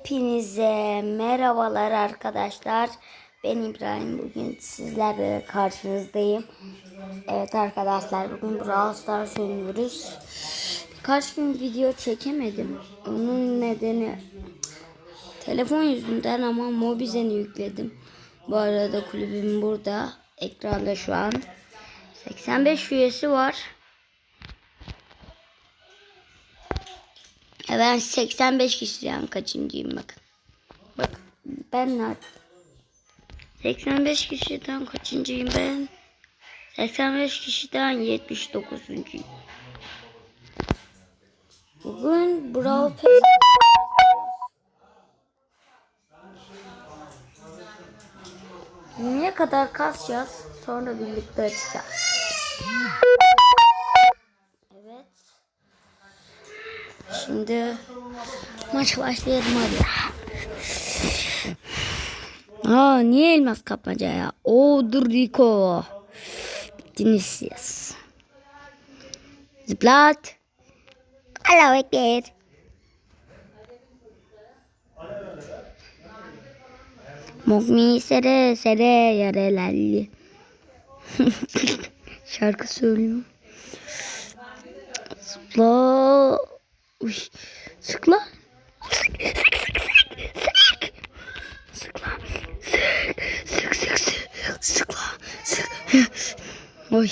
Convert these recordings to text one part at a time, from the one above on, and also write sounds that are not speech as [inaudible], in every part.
Hepinize merhabalar arkadaşlar. Ben İbrahim. Bugün sizlerle karşınızdayım. Evet arkadaşlar bugün Brawl Stars oynuyoruz. Kaç gün video çekemedim. Onun nedeni telefon yüzünden ama Mobizen'i yükledim. Bu arada kulübüm burada. Ekranda şu an. 85 üyesi var. Ben 85 kişiden kaçıncıyım bakın. Bak ben nerede? 85 kişiden kaçıncıyım ben? 85 kişiden 79'uncuyum. Bugün Brawl Pass Ne kadar kasacağız sonra birlikte açacağız. Şimdi maç başlayalım hadi. Aa niye elmas kapmaca ya? Dur Rico. Bittiniz siz. Zıplat. Allahu Ekber. Mokmi sere sere yarelalli. [laughs] Şarkı söylüyor. Zıpla. Uy. Sık lan. Sık sık sık sık. Lan. Sık sık sık sık. Lan. Sık. Oy.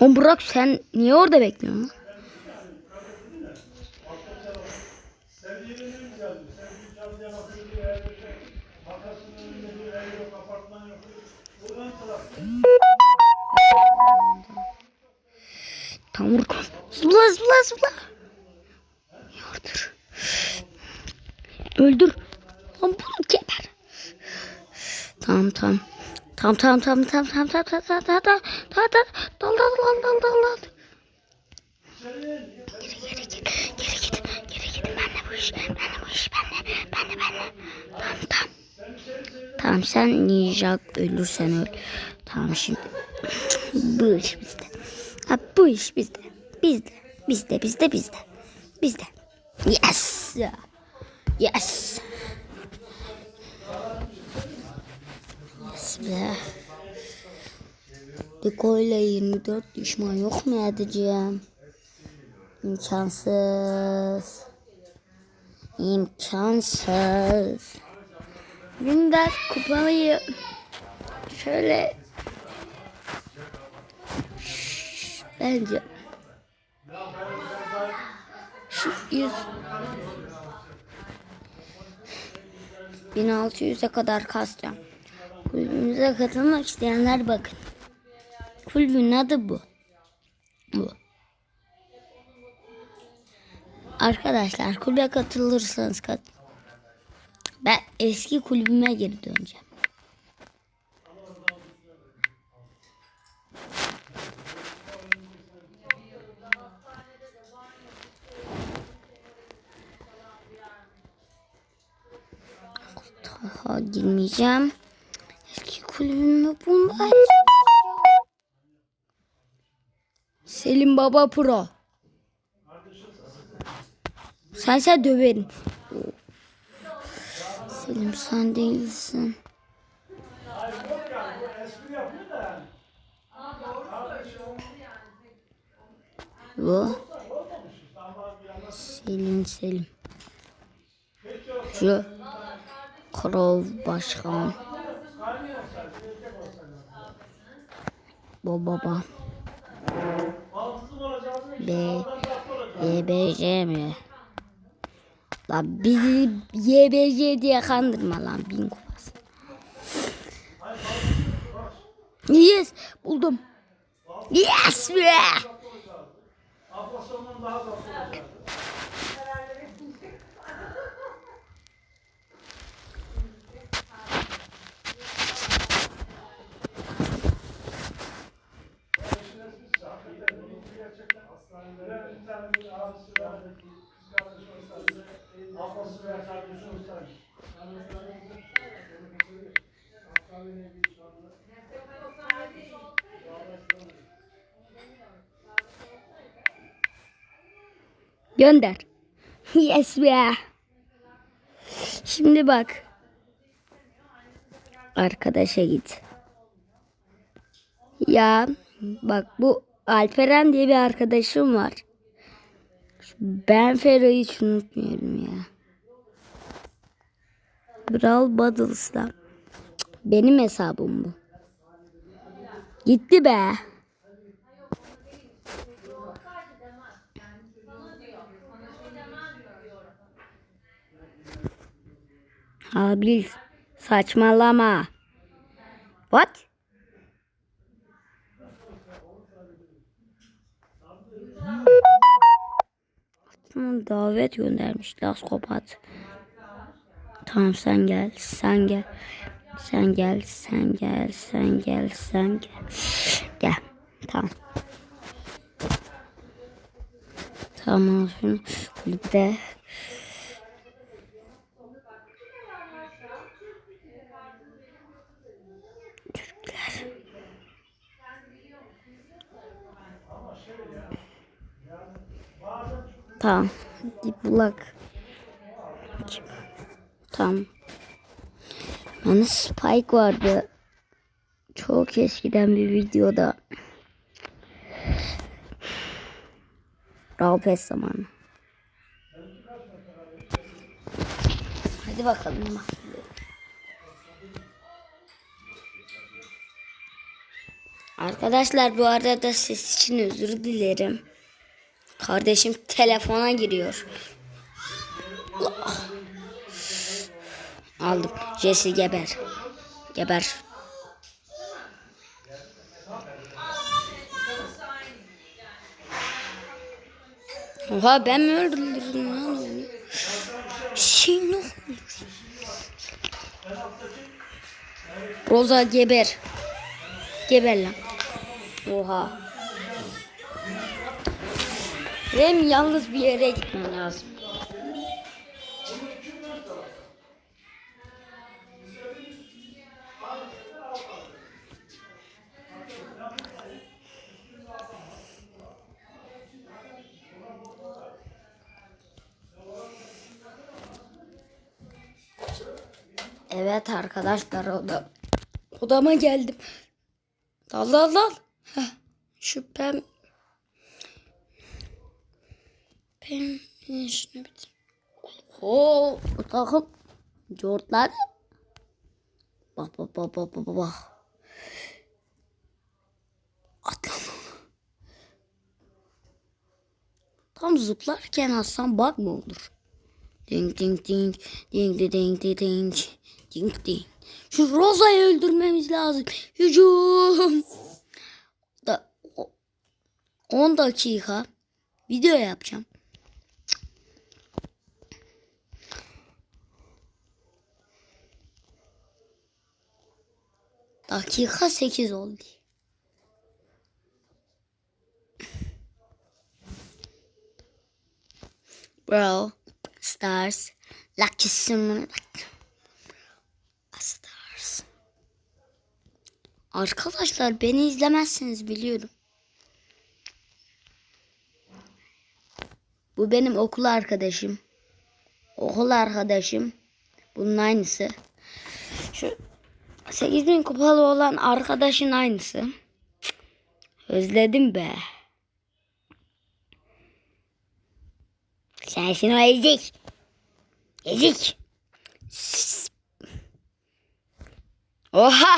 Oğlum Burak sen niye orada bekliyorsun? Tam vur. Zıpla zıpla. Yardır. Öldür. Lan bunu geber. Tamam tamam. Tamam tamam tamam tamam tamam tamam tamam tamam tamam tamam tamam tamam dal dal dal dal. Geri geri git. Geri git. Geri git. Ben de bu iş. Ben de bu iş. Ben de. Ben de ben de. Tamam tamam. Tamam sen ninja ölürsen öl. Tamam şimdi. Bu iş bizde. Ha, bu iş bizde. Bizde. Bizde bizde bizde. Bizde. Yes. Yes. Yes be. İle 24 düşman yok mu edeceğim? İmkansız. İmkansız. Günden kupayı şöyle bence şu 100 1600'e kadar kasacağım. Kulübümüze katılmak isteyenler bakın. Kulübün adı bu. Bu. Arkadaşlar kulübe katılırsanız kat. Ben eski kulübüme geri döneceğim. Girmeyeceğim. Eski kulübümü bulmaya Selim Baba Pro. Sen sen döverim. Selim sen değilsin. Bu. Selim Selim. Şu. Krov Başkan. Bu baba. B. YBC mi? La bizi YBC diye kandırma lan bin kupası. Yes buldum. Yes be. göre bir tane bir abisi var. Kız kardeşi olsaydı, ablası veya kardeşi olsaydı. Gönder. [laughs] Yes be. Şimdi bak. Arkadaşa git. Ya bak bu Alperen diye bir arkadaşım var. Ben Fero'yu hiç unutmuyorum ya. Brawl Battles'ta. Benim hesabım bu. Gitti be. Abi saçmalama. What? Tamam davet göndermiş Laskopat. Tamam sen gel, sen gel. Sen gel, sen gel, sen gel, sen gel. Gel. Tamam. Tamam şunu kulüpte. Tamam. Git bulak. Tamam. Yani Spike vardı. Çok eskiden bir videoda. Raw Pass zamanı. Hadi bakalım. Arkadaşlar bu arada ses için özür dilerim. Kardeşim telefona giriyor. Aldım. Jesse geber. Geber. Oha ben mi öldürdüm lan onu? Şey ne olur? Roza geber. Geber lan. Oha. Benim yalnız bir yere gitmem lazım. Evet arkadaşlar oda odama geldim. Dal dal dal. Heh, şüphem. Ben şunu bitir. Oo, takım cortladı. Bak bak bak bak bak bak. Atlama. Tam zıplarken atsam bug mı olur? Ding ding ding ding ding ding ding ding ding ding. Şu Rosa'yı öldürmemiz lazım. Hücum. Da 10 dakika video yapacağım. Dakika 8 oldu. Bro, stars, lucky summer, stars. Arkadaşlar beni izlemezsiniz biliyorum. Bu benim okul arkadaşım. Okul arkadaşım. Bunun aynısı. Şu 8000 kupalı olan arkadaşın aynısı. Özledim be. Sensin o ezik. Ezik. Oha.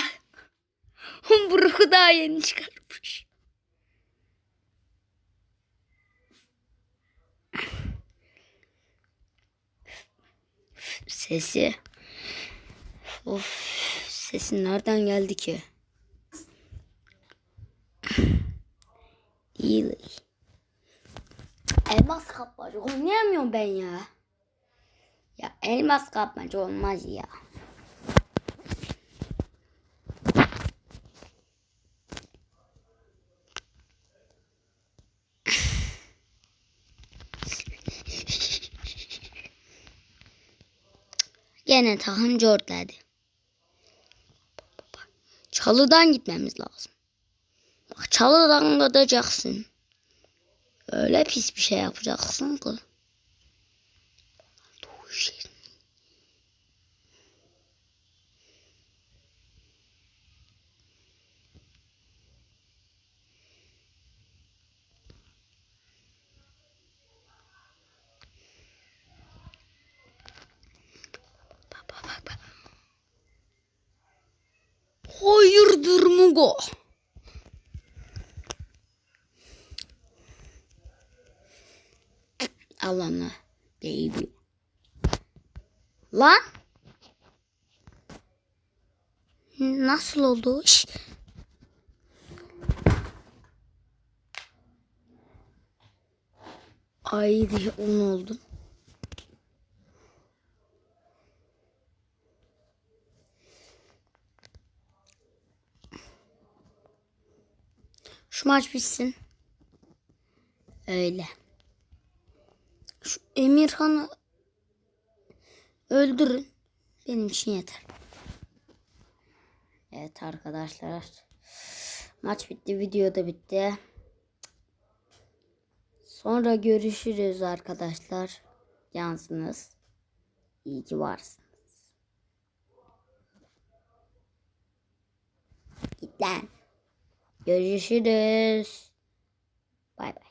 Brook'u daha yeni çıkarmış. Sesi. Of. Sesin nereden geldi ki? İyi. Elmas kapmaca oynayamıyorum ben ya. Ya elmas kapmaca olmaz ya. Gene tahım cortladı. Çalıdan gitmemiz lazım. Bak çalıdan gideceksin. Öyle pis bir şey yapacaksın ki. Haydır Mugo. Allah'ına baby. Lan. Nasıl oldu iş? Ay diye un oldum. Şu maç bitsin. Öyle. Şu Emirhan'ı öldürün. Benim için yeter. Evet arkadaşlar. Maç bitti. Video da bitti. Sonra görüşürüz arkadaşlar. Yansınız. İyi ki varsınız. Git lan. Görüşürüz. Bay bay.